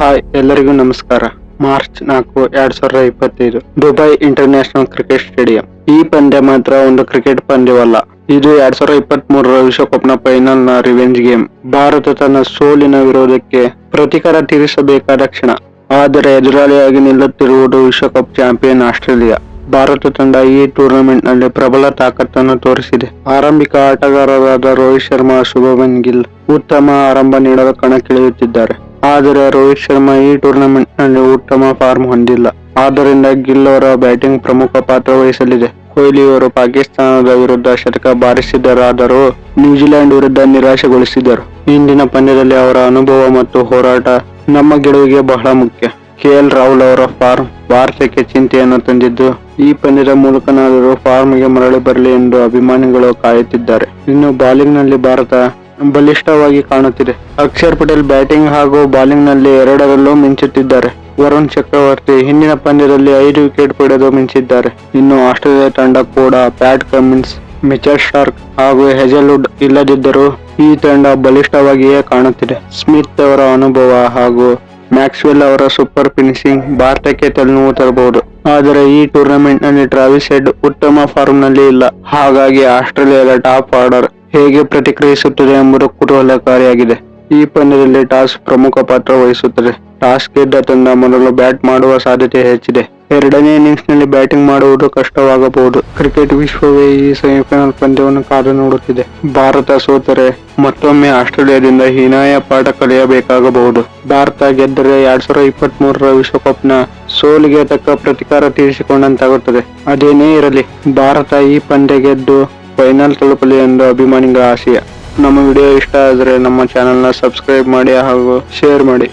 Hi, ಎಲ್ಲರಿಗೂ ನಮಸ್ಕಾರ. March ನಾಲ್ಕು, ಎರಡ್ ಸಾವಿರದ ಇಪ್ಪತ್ತೈದು, ದುಬೈ ಇಂಟರ್ನ್ಯಾಷನಲ್ ಕ್ರಿಕೆಟ್ ಸ್ಟೇಡಿಯಂ. ಈ ಪಂದ್ಯ ಮಾತ್ರ ಒಂದು ಕ್ರಿಕೆಟ್ ಪಂದ್ಯವಲ್ಲ. ಇದು ಎರಡ್ ಸಾವಿರದ ಇಪ್ಪತ್ತ್ ಮೂರರ ವಿಶ್ವಕಪ್ನ ಫೈನಲ್ನ ರಿವೆಂಜ್ ಗೇಮ್ ಭಾರತ ತನ್ನ ಸೋಲಿನ ವಿರೋಧಕ್ಕೆ ಪ್ರತಿಕಾರ ತೀರಿಸಬೇಕಾದ ಕ್ಷಣ. ಆದರೆ ಎದುರಾಳಿಯಾಗಿ ನಿಲ್ಲುತ್ತಿರುವುದು ವಿಶ್ವಕಪ್ ಚಾಂಪಿಯನ್ ಆಸ್ಟ್ರೇಲಿಯಾ. ಭಾರತ ತಂಡ ಈ ಟೂರ್ನಮೆಂಟ್ನಲ್ಲಿ ಪ್ರಬಲ ತಾಕತ್ತನ್ನು ತೋರಿಸಿದೆ. ಆರಂಭಿಕ ಆಟಗಾರರಾದ ರೋಹಿತ್ ಶರ್ಮಾ, ಶುಭಮನ್ ಗಿಲ್ ಉತ್ತಮ ಆರಂಭ ನೀಡಲು ಕಣಕ್ಕಿಳಿಯುತ್ತಿದ್ದಾರೆ. ಆದರೆ ರೋಹಿತ್ ಶರ್ಮಾ ಈ ಟೂರ್ನಮೆಂಟ್ನಲ್ಲಿ ಉತ್ತಮ ಫಾರ್ಮ್ ಹೊಂದಿಲ್ಲ. ಆದ್ದರಿಂದ ಗಿಲ್ ಅವರ ಬ್ಯಾಟಿಂಗ್ ಪ್ರಮುಖ ಪಾತ್ರ ವಹಿಸಲಿದೆ. ಕೊಹ್ಲಿ ಅವರು ಪಾಕಿಸ್ತಾನದ ವಿರುದ್ಧ ಶತಕ ಬಾರಿಸಿದರಾದರೂ ನ್ಯೂಜಿಲೆಂಡ್ ವಿರುದ್ಧ ನಿರಾಶೆಗೊಳಿಸಿದರು ಇಂದಿನ ಪಂದ್ಯದಲ್ಲಿ ಅವರ ಅನುಭವ ಮತ್ತು ಹೋರಾಟ ನಮ್ಮ ಗೆಲುವಿಗೆ ಬಹಳ ಮುಖ್ಯ. ಕೆ ಎಲ್ ರಾಹುಲ್ ಅವರ ಫಾರ್ಮ್ ಭಾರತಕ್ಕೆ ಚಿಂತೆಯನ್ನು ತಂದಿದ್ದು, ಈ ಪಂದ್ಯದ ಮೂಲಕನಾದರೂ ಫಾರ್ಮ್ಗೆ ಮರಳಿ ಬರಲಿ ಎಂದು ಅಭಿಮಾನಿಗಳು ಕಾಯುತ್ತಿದ್ದಾರೆ. ಇನ್ನು ಬೌಲಿಂಗ್ನಲ್ಲಿ ಭಾರತ ಬಲಿಷ್ಠವಾಗಿ ಕಾಣುತ್ತಿದೆ. ಅಕ್ಷರ್ ಪಟೇಲ್ ಬ್ಯಾಟಿಂಗ್ ಹಾಗೂ ಬಾಲಿಂಗ್ನಲ್ಲಿ ಎರಡರಲ್ಲೂ ಮಿಂಚುತ್ತಿದ್ದಾರೆ. ವರುಣ್ ಚಕ್ರವರ್ತಿ ಹಿಂದಿನ ಪಂದ್ಯದಲ್ಲಿ ಐದು ವಿಕೆಟ್ ಪಡೆದು ಮಿಂಚಿದ್ದಾರೆ. ಇನ್ನು ಆಸ್ಟ್ರೇಲಿಯಾ ತಂಡ ಕೂಡ ಪ್ಯಾಟ್ ಕಮಿನ್ಸ್ ಮಿಚರ್ ಸ್ಟಾರ್ಕ್ ಹಾಗೂ ಹೆಜಲ್ವುಡ್ ಇಲ್ಲದಿದ್ದರೂ ಈ ತಂಡ ಬಲಿಷ್ಠವಾಗಿಯೇ ಕಾಣುತ್ತಿದೆ. ಸ್ಮಿತ್ ಅವರ ಅನುಭವ ಹಾಗೂ ಮ್ಯಾಕ್ಸ್ವೆಲ್ ಅವರ ಸೂಪರ್ ಫಿನಿಶಿಂಗ್ ಭಾರತಕ್ಕೆ ತಲೆನೋವು ತರಬಹುದು. ಆದರೆ ಈ ಟೂರ್ನಮೆಂಟ್ನಲ್ಲಿ ಟ್ರಾವಿಸ್ ಹೆಡ್ ಉತ್ತಮ ಫಾರ್ಮ್ನಲ್ಲಿ ಇಲ್ಲ. ಹಾಗಾಗಿ ಆಸ್ಟ್ರೇಲಿಯಾದ ಟಾಪ್ ಆರ್ಡರ್ ಹೇಗೆ ಪ್ರತಿಕ್ರಿಯಿಸುತ್ತದೆ ಎಂಬುದು ಕುತೂಹಲಕಾರಿಯಾಗಿದೆ ಈ ಪಂದ್ಯದಲ್ಲಿ ಟಾಸ್ ಪ್ರಮುಖ ಪಾತ್ರ ವಹಿಸುತ್ತದೆ. ಟಾಸ್ ಗೆದ್ದ ತಂಡ ಮೊದಲು ಬ್ಯಾಟ್ ಮಾಡುವ ಸಾಧ್ಯತೆ ಹೆಚ್ಚಿದೆ. ಎರಡನೇ ಇನ್ನಿಂಗ್ಸ್ನಲ್ಲಿ ಬ್ಯಾಟಿಂಗ್ ಮಾಡುವುದು ಕಷ್ಟವಾಗಬಹುದು. ಕ್ರಿಕೆಟ್ ವಿಶ್ವವೇ ಈ ಸೆಮಿಫೈನಲ್ ಪಂದ್ಯವನ್ನು ಕಾದು ನೋಡುತ್ತಿದೆ. ಭಾರತ ಸೋತರೆ ಮತ್ತೊಮ್ಮೆ ಆಸ್ಟ್ರೇಲಿಯಾದಿಂದ ಹೀನಾಯ ಪಾಠ ಕಲಿಯಬೇಕಾಗಬಹುದು. ಭಾರತ ಗೆದ್ದರೆ ಎರಡ್ ಸಾವಿರದ ಇಪ್ಪತ್ತ್ ಮೂರರ ವಿಶ್ವಕಪ್ನ ಸೋಲಿಗೆ ತಕ್ಕ ಪ್ರತಿಕಾರ ತೀರಿಸಿಕೊಂಡಂತಾಗುತ್ತದೆ. ಅದೇನೇ ಇರಲಿ, ಭಾರತ ಈ ಪಂದ್ಯ ಗೆದ್ದು ಫೈನಲ್ ತಲುಪಲಿ ಎಂದು ಅಭಿಮಾನಿಗಳ ಆಶಯ ನಮ್ಮ ವಿಡಿಯೋ ಇಷ್ಟ ಆದರೆ ನಮ್ಮ ಚಾನೆಲ್ನ ಸಬ್ಸ್ಕ್ರೈಬ್ ಮಾಡಿ ಹಾಗೂ ಶೇರ್ ಮಾಡಿ.